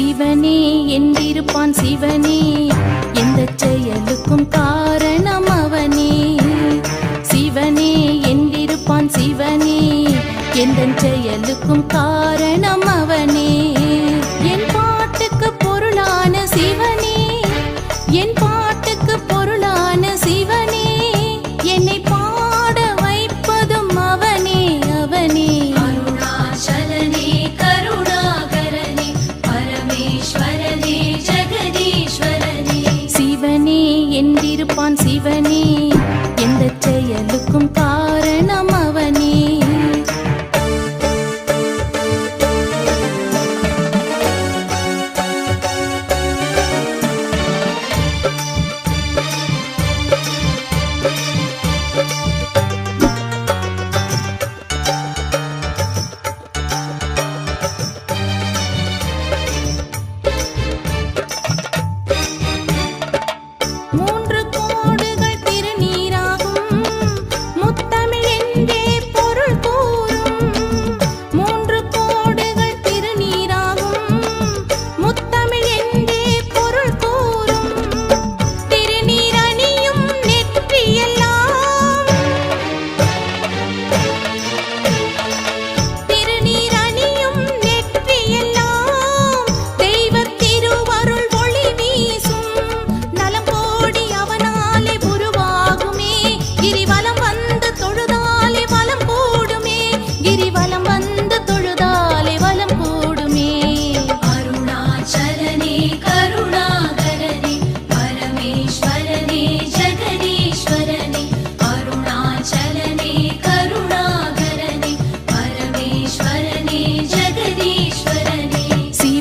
சிவனே என்றிருப்பான் சிவனே. எந்த செயலுக்கும் காரணம் அவனே. சிவனே என்றிருப்பான் சிவனே. எந்த செயலுக்கும் காரணம் என்றிருப்பான் சிவனே. எந்த செயலுக்கும் காரணம்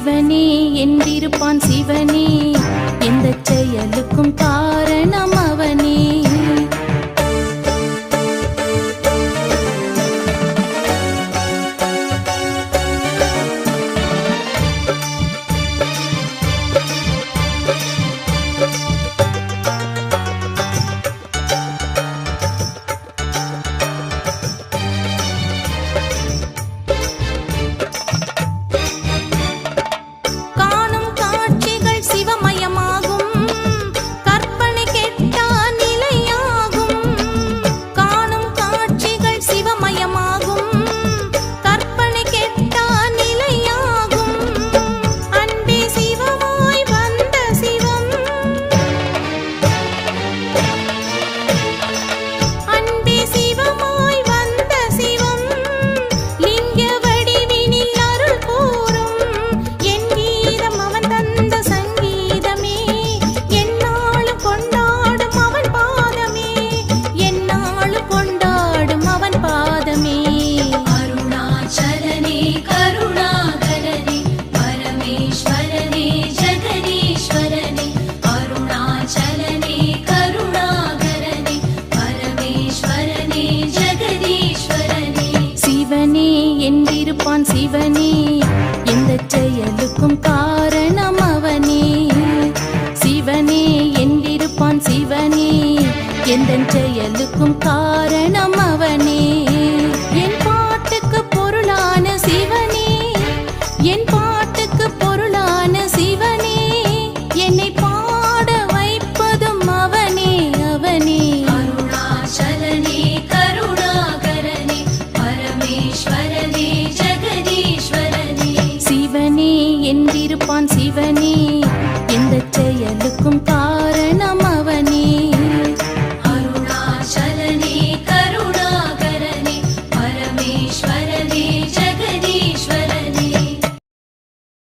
சிவனே என்றிருப்பான் சிவனே. எந்த செயலுக்கும் காரணமா நினைப்பான் சிவனே. இந்த செயல் இருப்பான் சிவனே. எந்த செயலுக்கும் காரணம்